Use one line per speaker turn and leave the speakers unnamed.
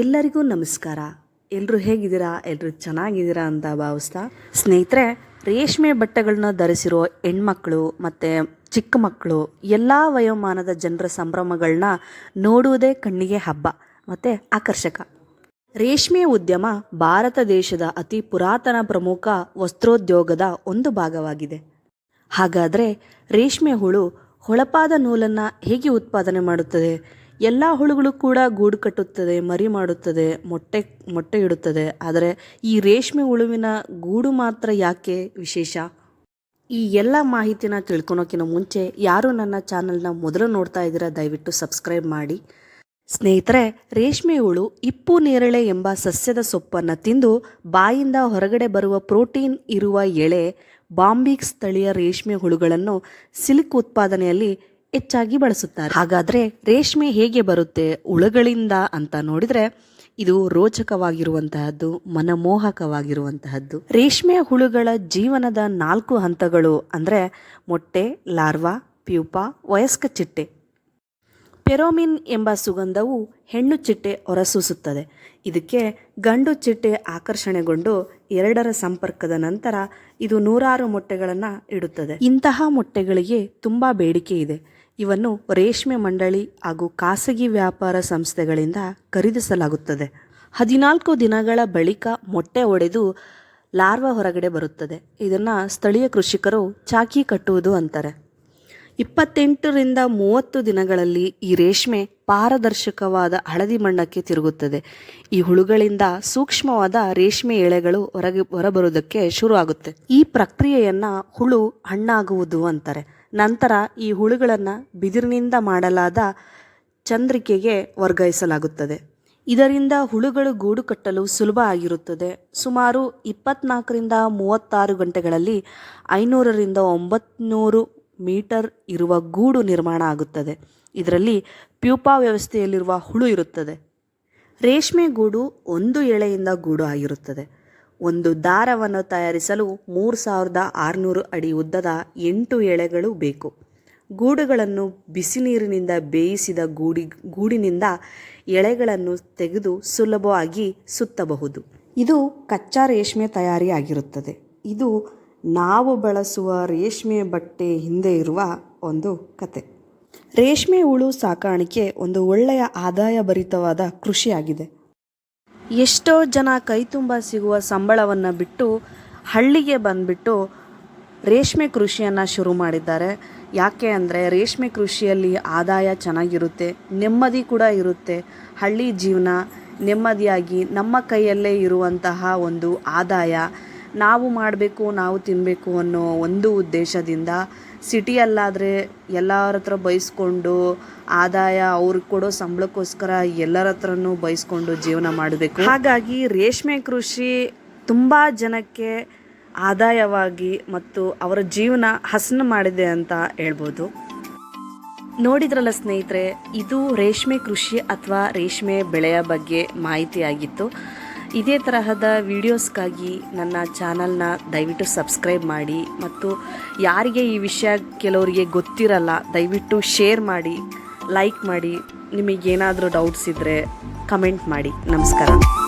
ಎಲ್ಲರಿಗೂ ನಮಸ್ಕಾರ. ಎಲ್ಲರೂ ಹೇಗಿದ್ದೀರಾ? ಎಲ್ಲರೂ ಚೆನ್ನಾಗಿದ್ದೀರಾ ಅಂತ ಭಾವಿಸ್ತಾ. ಸ್ನೇಹಿತರೆ, ರೇಷ್ಮೆ ಬಟ್ಟೆಗಳನ್ನ ಧರಿಸಿರೋ ಹೆಣ್ಮಕ್ಳು ಮತ್ತು ಚಿಕ್ಕ ಮಕ್ಕಳು ಎಲ್ಲ ವಯೋಮಾನದ ಜನರ ಸಂಭ್ರಮಗಳನ್ನ ನೋಡುವುದೇ ಕಣ್ಣಿಗೆ ಹಬ್ಬ, ಮತ್ತು ಆಕರ್ಷಕ. ರೇಷ್ಮೆ ಉದ್ಯಮ ಭಾರತ ದೇಶದ ಅತಿ ಪುರಾತನ ಪ್ರಮುಖ ವಸ್ತ್ರೋದ್ಯೋಗದ ಒಂದು ಭಾಗವಾಗಿದೆ. ಹಾಗಾದರೆ ರೇಷ್ಮೆ ಹುಳು ಹೊಳಪಾದ ನೂಲನ್ನು ಹೇಗೆ ಉತ್ಪಾದನೆ ಮಾಡುತ್ತದೆ? ಎಲ್ಲ ಹುಳುಗಳು ಕೂಡ ಗೂಡು ಕಟ್ಟುತ್ತದೆ, ಮರಿ ಮಾಡುತ್ತದೆ, ಮೊಟ್ಟೆ ಮೊಟ್ಟೆ ಇಡುತ್ತದೆ. ಆದರೆ ಈ ರೇಷ್ಮೆ ಹುಳುವಿನ ಗೂಡು ಮಾತ್ರ ಯಾಕೆ ವಿಶೇಷ? ಈ ಎಲ್ಲ ಮಾಹಿತಿನ ತಿಳ್ಕೊಳೋಕ್ಕಿಂತ ಮುಂಚೆ ಯಾರು ನನ್ನ ಚಾನಲ್ನ ಮೊದಲು ನೋಡ್ತಾ ಇದ್ದೀರಾ, ದಯವಿಟ್ಟು ಸಬ್ಸ್ಕ್ರೈಬ್ ಮಾಡಿ. ಸ್ನೇಹಿತರೆ, ರೇಷ್ಮೆ ಹುಳು ಇಪ್ಪು ನೇರಳೆ ಎಂಬ ಸಸ್ಯದ ಸೊಪ್ಪನ್ನು ತಿಂದು ಬಾಯಿಂದ ಹೊರಗಡೆ ಬರುವ ಪ್ರೋಟೀನ್ ಇರುವ ಎಳೆ ಬಾಂಬಿಕ್ ಸ್ಥಳೀಯ ರೇಷ್ಮೆ ಹುಳುಗಳನ್ನು ಸಿಲ್ಕ್ ಉತ್ಪಾದನೆಯಲ್ಲಿ ಹೆಚ್ಚಾಗಿ ಬಳಸುತ್ತಾರೆ. ಹಾಗಾದ್ರೆ ರೇಷ್ಮೆ ಹೇಗೆ ಬರುತ್ತೆ? ಹುಳುಗಳಿಂದ ಅಂತ ನೋಡಿದ್ರೆ ಇದು ರೋಚಕವಾಗಿರುವಂತಹದ್ದು, ಮನಮೋಹಕವಾಗಿರುವಂತಹದ್ದು. ರೇಷ್ಮೆ ಹುಳುಗಳ ಜೀವನದ ನಾಲ್ಕು ಹಂತಗಳು ಅಂದರೆ ಮೊಟ್ಟೆ, ಲಾರ್ವಾ, ಪ್ಯೂಪಾ, ವಯಸ್ಕ ಚಿಟ್ಟೆ. ಪೆರೋಮಿನ್ ಎಂಬ ಸುಗಂಧವು ಹೆಣ್ಣು ಚಿಟ್ಟೆ ಹೊರಸೂಸುತ್ತದೆ. ಇದಕ್ಕೆ ಗಂಡು ಚಿಟ್ಟೆ ಆಕರ್ಷಣೆಗೊಂಡು ಎರಡರ ಸಂಪರ್ಕದ ನಂತರ ಇದು ನೂರಾರು ಮೊಟ್ಟೆಗಳನ್ನು ಇಡುತ್ತದೆ. ಇಂತಹ ಮೊಟ್ಟೆಗಳಿಗೆ ತುಂಬ ಬೇಡಿಕೆ ಇದೆ. ಇವನ್ನು ರೇಷ್ಮೆ ಮಂಡಳಿ ಹಾಗೂ ಖಾಸಗಿ ವ್ಯಾಪಾರ ಸಂಸ್ಥೆಗಳಿಂದ ಖರೀದಿಸಲಾಗುತ್ತದೆ. ಹದಿನಾಲ್ಕು ದಿನಗಳ ಬಳಿಕ ಮೊಟ್ಟೆ ಒಡೆದು ಲಾರ್ವಾ ಹೊರಗಡೆ ಬರುತ್ತದೆ. ಇದನ್ನು ಸ್ಥಳೀಯ ಕೃಷಿಕರು ಚಾಕಿ ಕಟ್ಟುವುದು ಅಂತಾರೆ. ಇಪ್ಪತ್ತೆಂಟರಿಂದ ಮೂವತ್ತು ದಿನಗಳಲ್ಲಿ ಈ ರೇಷ್ಮೆ ಪಾರದರ್ಶಕವಾದ ಹಳದಿ ಬಣ್ಣಕ್ಕೆ ತಿರುಗುತ್ತದೆ. ಈ ಹುಳುಗಳಿಂದ ಸೂಕ್ಷ್ಮವಾದ ರೇಷ್ಮೆ ಎಳೆಗಳು ಹೊರಗೆ ಹೊರಬರುವುದಕ್ಕೆ ಶುರುವಾಗುತ್ತೆ. ಈ ಪ್ರಕ್ರಿಯೆಯನ್ನು ಹುಳು ಹಣ್ಣಾಗುವುದು ಅಂತಾರೆ. ನಂತರ ಈ ಹುಳುಗಳನ್ನು ಬಿದಿರಿನಿಂದ ಮಾಡಲಾದ ಚಂದ್ರಿಕೆಗೆ ವರ್ಗಾಯಿಸಲಾಗುತ್ತದೆ. ಇದರಿಂದ ಹುಳುಗಳು ಗೂಡು ಕಟ್ಟಲು ಸುಲಭ ಆಗಿರುತ್ತದೆ. ಸುಮಾರು ಇಪ್ಪತ್ನಾಲ್ಕರಿಂದ ಮೂವತ್ತಾರು ಗಂಟೆಗಳಲ್ಲಿ ಐನೂರರಿಂದ ಒಂಬತ್ನೂರು ಮೀಟರ್ ಇರುವ ಗೂಡು ನಿರ್ಮಾಣ ಆಗುತ್ತದೆ. ಇದರಲ್ಲಿ ಪ್ಯೂಪಾ ವ್ಯವಸ್ಥೆಯಲ್ಲಿರುವ ಹುಳು ಇರುತ್ತದೆ. ರೇಷ್ಮೆ ಗೂಡು ಒಂದು ಎಳೆಯಿಂದ ಗೂಡು ಆಗಿರುತ್ತದೆ. ಒಂದು ದಾರವನ್ನು ತಯಾರಿಸಲು ಮೂರು ಸಾವಿರದ ಆರುನೂರು ಅಡಿ ಉದ್ದದ ಎಂಟು ಎಳೆಗಳು ಬೇಕು. ಗೂಡುಗಳನ್ನು ಬಿಸಿ ನೀರಿನಿಂದ ಬೇಯಿಸಿದ ಗೂಡಿ, ಗೂಡಿನಿಂದ ಎಳೆಗಳನ್ನು ತೆಗೆದು ಸುಲಭವಾಗಿ ಸುತ್ತಬಹುದು. ಇದು ಕಚ್ಚಾ ರೇಷ್ಮೆ ತಯಾರಿ ಆಗಿರುತ್ತದೆ. ಇದು ನಾವು ಬಳಸುವ ರೇಷ್ಮೆ ಬಟ್ಟೆ ಹಿಂದೆ ಇರುವ ಒಂದು ಕತೆ. ರೇಷ್ಮೆ ಹುಳು ಸಾಕಾಣಿಕೆ ಒಂದು ಒಳ್ಳೆಯ ಆದಾಯ ಭರಿತವಾದ ಕೃಷಿಯಾಗಿದೆ. ಎಷ್ಟೋ ಜನ ಕೈ ತುಂಬ ಸಿಗುವ ಸಂಬಳವನ್ನು ಬಿಟ್ಟು ಹಳ್ಳಿಗೆ ಬಂದುಬಿಟ್ಟು ರೇಷ್ಮೆ ಕೃಷಿಯನ್ನು ಶುರು ಮಾಡಿದ್ದಾರೆ. ಯಾಕೆ ಅಂದರೆ ರೇಷ್ಮೆ ಕೃಷಿಯಲ್ಲಿ ಆದಾಯ ಚೆನ್ನಾಗಿರುತ್ತೆ, ನೆಮ್ಮದಿ ಕೂಡ ಇರುತ್ತೆ. ಹಳ್ಳಿ ಜೀವನ ನೆಮ್ಮದಿಯಾಗಿ ನಮ್ಮ ಕೈಯಲ್ಲೇ ಇರುವಂತಹ ಒಂದು ಆದಾಯ ನಾವು ಮಾಡಬೇಕು, ನಾವು ತಿನ್ನಬೇಕು ಅನ್ನೋ ಒಂದು ಉದ್ದೇಶದಿಂದ ಸಿಟಿಯಲ್ಲಾದರೆ ಎಲ್ಲರ ಹತ್ರ ಬೈಸ್ಕೊಂಡು ಆದಾಯ ಅವ್ರಿಗೆ ಕೊಡೋ ಸಂಬಳಕ್ಕೋಸ್ಕರ ಎಲ್ಲರ ಹತ್ರನೂ ಬೈಸ್ಕೊಂಡು ಜೀವನ ಮಾಡಬೇಕು. ಹಾಗಾಗಿ ರೇಷ್ಮೆ ಕೃಷಿ ತುಂಬ ಜನಕ್ಕೆ ಆದಾಯವಾಗಿ ಮತ್ತು ಅವರ ಜೀವನ ಹಸನು ಮಾಡಿದೆ ಅಂತ ಹೇಳ್ಬೋದು. ನೋಡಿದ್ರಲ್ಲ ಸ್ನೇಹಿತರೆ, ಇದು ರೇಷ್ಮೆ ಕೃಷಿ ಅಥವಾ ರೇಷ್ಮೆ ಬೆಳೆಯ ಬಗ್ಗೆ ಮಾಹಿತಿಯಾಗಿತ್ತು. ಇದೇ ತರಹದ ವಿಡಿಯೋಸ್ಗಾಗಿ ನನ್ನ ಚಾನಲ್ನ ದಯವಿಟ್ಟು ಸಬ್ಸ್ಕ್ರೈಬ್ ಮಾಡಿ ಮತ್ತು ಯಾರಿಗೆ ಈ ವಿಷಯ ಕೆಲವರಿಗೆ ಗೊತ್ತಿರಲ್ಲ, ದಯವಿಟ್ಟು ಶೇರ್ ಮಾಡಿ, ಲೈಕ್ ಮಾಡಿ, ನಿಮಗೇನಾದರೂ ಡೌಟ್ಸ್ ಇದ್ದರೆ ಕಮೆಂಟ್ ಮಾಡಿ. ನಮಸ್ಕಾರ.